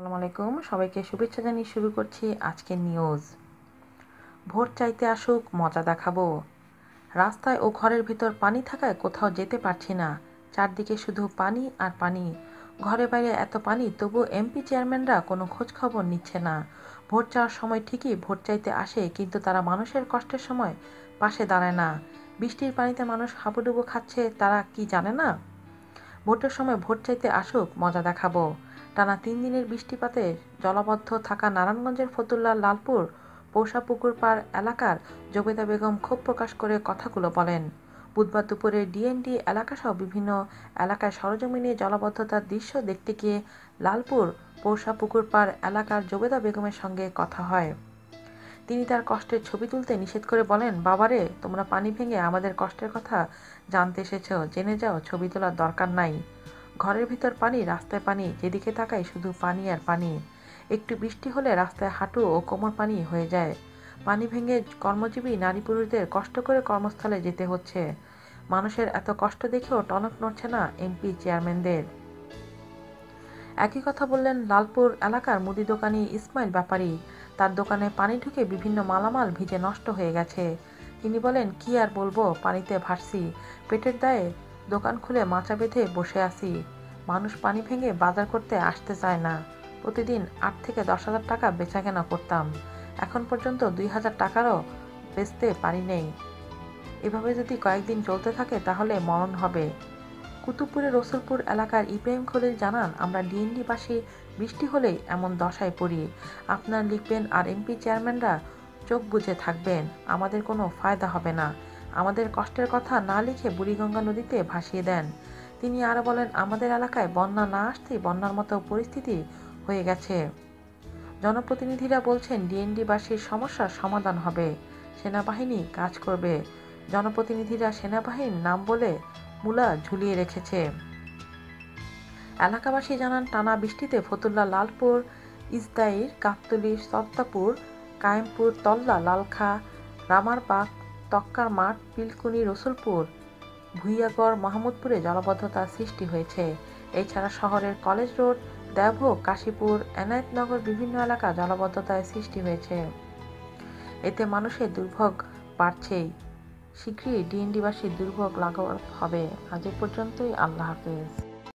আসসালামু আলাইকুম। সবাইকে শুভেচ্ছা জানিয়ে শুরু করছি আজকের নিউজ ভোট চাইতে আসুক, মজা দেখাবো। রাস্তায় ও ঘরের ভিতর পানি থাকায় কোথাও যেতে পারছি না। চারদিকে শুধু পানি আর পানি। ঘরে বাইরে এত পানি, তবু এমপি চেয়ারম্যানরা কোনো খোঁজ খবর নিচ্ছে না। ভোট চাওয়ার সময় ঠিকই ভোট চাইতে আসে, কিন্তু তারা মানুষের কষ্টের সময় পাশে দাঁড়ায় না। বৃষ্টির পানিতে মানুষ হাবুডুবু খাচ্ছে, তারা কি জানে না? ভোটের সময় ভোট চাইতে আসুক, মজা দেখাবো। টানা তিন দিনের বৃষ্টিপাতে জলাবদ্ধ থাকা নারায়ণগঞ্জের ফতুল্লার লালপুর পৌষা পুকুর পাড় এলাকার জবেদা বেগম ক্ষোভ প্রকাশ করে কথাগুলো বলেন। বুধবার দুপুরে ডিএনডি এলাকাসহ বিভিন্ন এলাকায় সরজমিনে জলাবদ্ধতার দৃশ্য দেখতে গিয়ে লালপুর পৌষা পুকুর পাড় এলাকার জবেদা বেগমের সঙ্গে কথা হয়। তিনি তার কষ্টের ছবি তুলতে নিষেধ করে বলেন, বাবারে, তোমরা পানি ভেঙে আমাদের কষ্টের কথা জানতে এসেছ, জেনে যাও, ছবি তোলার দরকার নাই। ঘরের ভিতর পানি, রাস্তায় পানি, যেদিকে তাকাই শুধু পানি আর পানি। একটু বৃষ্টি হলে রাস্তায় হাঁটু ও কোমর পানি হয়ে যায়। পানি ভেঙে কর্মজীবী নারী পুরুষদের কষ্ট করে কর্মস্থলে যেতে হচ্ছে। মানুষের এত কষ্ট দেখেও টনক নড়ছে না এমপি চেয়ারম্যানদের। একই কথা বললেন লালপুর এলাকার মুদি দোকানি ইসমাইল ব্যাপারী। তার দোকানে পানি ঢুকে বিভিন্ন মালামাল ভিজে নষ্ট হয়ে গেছে। তিনি বলেন, কি আর বলব? পানিতে ভাসছি। পেটের দায়ে দোকান খুলে মাচা বেঁধে বসে আছি। মানুষ পানি ভেঙে বাজার করতে আসতে চায় না। প্রতিদিন আট থেকে দশ হাজার টাকা বেচা কেনা করতাম। এখন পর্যন্ত দুই হাজার টাকারও বেচতে পারি নেই। এভাবে যদি কয়েকদিন চলতে থাকে তাহলে মরণ হবে। কুতুবপুরের রসুলপুর এলাকার ইব্রাহিম খলিল জানান, আমরা ডিএনডিবাসী, বৃষ্টি হলেই এমন দশায় পড়ি। আপনার লিখবেন আর এমপি চেয়ারম্যানরা চোখ বুঝে থাকবেন। আমাদের কোনো ফায়দা হবে না। আমাদের কষ্টের কথা না লিখে বুড়িগঙ্গা নদীতে ভাসিয়ে দেন। তিনি আরও বলেন, আমাদের এলাকায় বন্যা না আসতেই বন্যার মতো পরিস্থিতি হয়ে গেছে। জনপ্রতিনিধিরা বলছেন, ডিএনডিবাসীর সমস্যার সমাধান হবে। সেনাবাহিনী কাজ করবে। জনপ্রতিনিধিরা সেনাবাহিনীর নাম বলে মূলা ঝুলিয়ে রেখেছে। এলাকাবাসী জানান, টানা বৃষ্টিতে ফতুল্লা লালপুর ইসদাইর গাবতলি সত্তাপুর, কায়েমপুর, তল্লা, লালখা রামারবাগ তক্কার মাঠ, পিলকুনি, রসুলপুর, ভুইয়াগড় মোহাম্মদপুরে জলবদ্ধতার সৃষ্টি হয়েছে। এছাড়া শহরের কলেজ রোড দেবভোগ কাশীপুর, এনায়েতনগর বিভিন্ন এলাকা জলবদ্ধতায় সৃষ্টি হয়েছে। এতে মানুষের দুর্ভোগ বাড়ছেই। শীঘ্রই ডিএনডিবাসীর দুর্ভোগ লাঘব হবে। আজ পর্যন্তই। আল্লাহ হাফেজ।